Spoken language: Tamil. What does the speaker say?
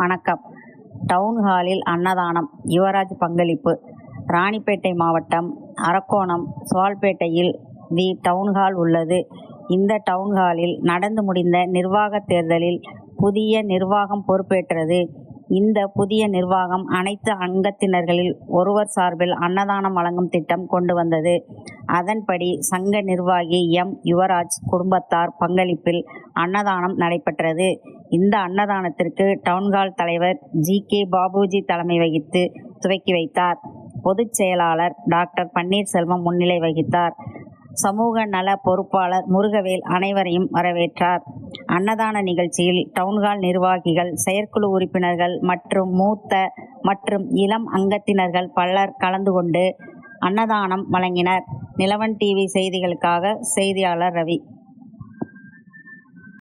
வணக்கம். டவுன்ஹாலில் அன்னதானம் யுவராஜ் பங்களிப்பு ராணிப்பேட்டை மாவட்டம் அரக்கோணம் சுவால்பேட்டையில் தி டவுன்ஹால் உள்ளது. இந்த டவுன்ஹாலில் நடந்து முடிந்த நிர்வாக தேர்தலில் புதிய நிர்வாகம் பொறுப்பேற்றது. இந்த புதிய நிர்வாகம் அனைத்து அங்கத்தினர்களில் ஒருவர் சார்பில் அன்னதானம் வழங்கும் திட்டம் கொண்டு வந்தது. அதன்படி சங்க நிர்வாகி எம். யுவராஜ் குடும்பத்தார் பங்களிப்பில் அன்னதானம் நடைபெற்றது. இந்த அன்னதானத்திற்கு டவுன்ஹால் தலைவர் ஜி. கே. பாபுஜி தலைமை வகித்து துவக்கி வைத்தார். பொதுச் செயலாளர் டாக்டர் பன்னீர்செல்வம் முன்னிலை வகித்தார். சமூக நல பொறுப்பாளர் முருகவேல் அனைவரையும் வரவேற்றார். அன்னதான நிகழ்ச்சியில் டவுன்ஹால் நிர்வாகிகள் செயற்குழு உறுப்பினர்கள் மற்றும் மூத்த மற்றும் இளம் அங்கத்தினர்கள் பலர் கலந்து கொண்டு அன்னதானம் வழங்கினர். நிலவன் டிவி செய்திகளுக்காக செய்தியாளர் ரவி.